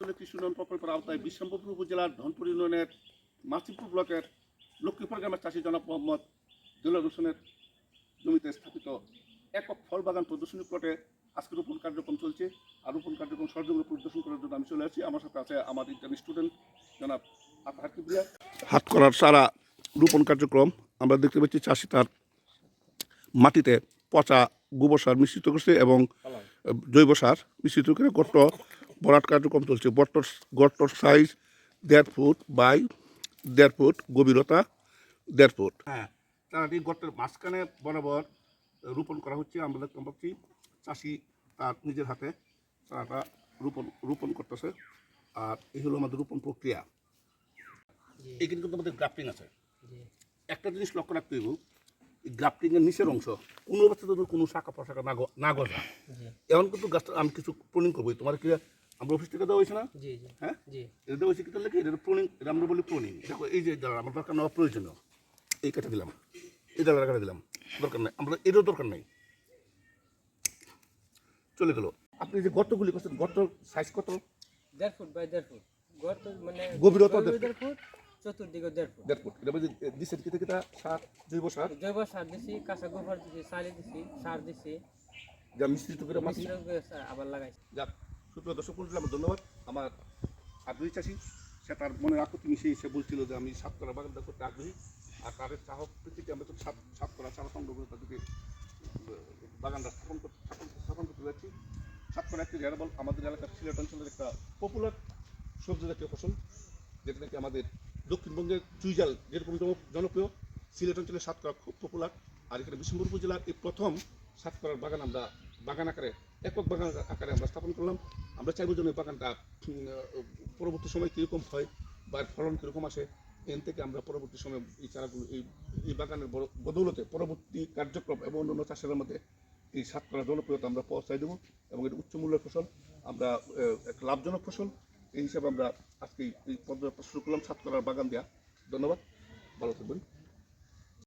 কৃষি উন্নয়ন প্রকল্পের আওতায় বিশ্বম্ভরপুর উপজেলার ধনপুর ইউনিয়নের মাসিমপুর ব্লকের লক্ষ্মীপুর গ্রামের চাষি জনাব মোহাম্মদ দুলাল জমিতে স্থাপিত একক ফল বাগান প্রদর্শনী প্লটে আজকে রোপণ কার্যক্রম চলছে। আর রোপণ কার্যক্রম সরজমিনে পরিদর্শন করার জন্য আমি চলে আসছি। আমার সাথে আছে আমার ইন্টার স্টুডেন্ট জনাব আতাহার হাত করার সারা রোপণ কার্যক্রম আমরা দেখতে পাচ্ছি, চাষি তার মাটিতে পচা গোবর সার মিশ্রিত করছে এবং জৈব সার মিশ্রিত করে গর্ত ভরাট কার্যক্রম চলছে। গর্তর গর্তর সাইজ দেড় ফুট বাই দেড় ফুট গভীরতা দেড় ফুট। হ্যাঁ চারাটি গর্তের মাঝখানে বরাবর রোপণ করা হচ্ছে। আমরা দেখতে পাচ্ছি চাষি তার নিজের হাতে চারাটা রোপণ রোপণ করতেছে। আর এই হলো আমাদের রোপণ প্রক্রিয়া। এখানে কিন্তু আমাদের গ্রাফটিং আছে। একটা জিনিস লক্ষ্য রাখতে হইব এই গ্রাফটিং এর নিচের অংশ কোনো অবস্থাতে কোনো শাখা প্রশাখা না গজা এমন কিন্তু গাছটা আমি কিছু প্রুনিং করব তোমার কি আমরা অফিস থেকে দেওয়া হয়েছে না? জি জি। হ্যাঁ? জি। এটা দেওয়া হয়েছে কিন্তু লেখে এটা প্রুনিং এটা আমরা বলি প্রুনিং দেখো এই যে ডালা আমার দরকার নেওয়া প্রয়োজনীয় এই কেটে দিলাম। এই ডালা কেটে দিলাম। দরকার নেই আমরা এরও দরকার নেই। চলে গেল। আপনি যে গর্তগুলি করছেন গর্ত সাইজ কত? দেড় ফুট বাই দেড় ফুট। গর্ত মানে গভীরতা দেড় দেড় ফুট চতুর্দিকে দেড় ফুট। দেড় ফুট। এটা বলছে দিচ্ছেন কিতে কিতা সার জৈব সার? জৈব সার দিছি কাঁচা গোবর দিছি সালি দিছি সার দিছি। যা মিশ্রিত করে মাটি আবার লাগাইছি। যাক সুপ্রিয় দর্শক মন্ডলী, আমার ধন্যবাদ। আমার আগ্রহী চাষি, সে তার মনে মনের আকুতি মিশিয়ে সে বলছিল যে আমি সাত করা বাগানটা করতে আগ্রহী। আর তাদের চাহক প্রীতিতে আমরা তো সাত সাত করা চারা সংগ্রহ করে তাদেরকে বাগানটা স্থাপন করতে স্থাপন করতে যাচ্ছি। সাত করা একটি জায়গা আমাদের এলাকার সিলেট অঞ্চলের একটা পপুলার সবজি জাতীয় ফসল, যেটা নাকি আমাদের দক্ষিণবঙ্গের চুইজাল, যেরকম জনপ্রিয়। সিলেট অঞ্চলে সাতকরা খুব পপুলার আর এখানে বিষ্ণুপুর উপজেলার এই প্রথম সাতকরার বাগান আমরা বাগান আকারে, একক বাগান আকারে আমরা স্থাপন করলাম। আমরা চাইব যেন বাগানটা পরবর্তী সময় কীরকম হয় বা ফলন কীরকম আসে, এন থেকে আমরা পরবর্তী সময় এই চারাগুলো, এই এই বাগানের বদৌলতে পরবর্তী কার্যক্রম এবং অন্যান্য চাষের মধ্যে এই সাতকরা জনপ্রিয়তা আমরা পৌঁছাই দেবো এবং এটা উচ্চ মূল্যের ফসল, আমরা একটা লাভজনক ফসল। এই হিসাবে আমরা আজকে এই পর্যায়ে শুরু করলাম সাতকরার বাগান দেওয়া ধন্যবাদ। ভালো থাকবেন।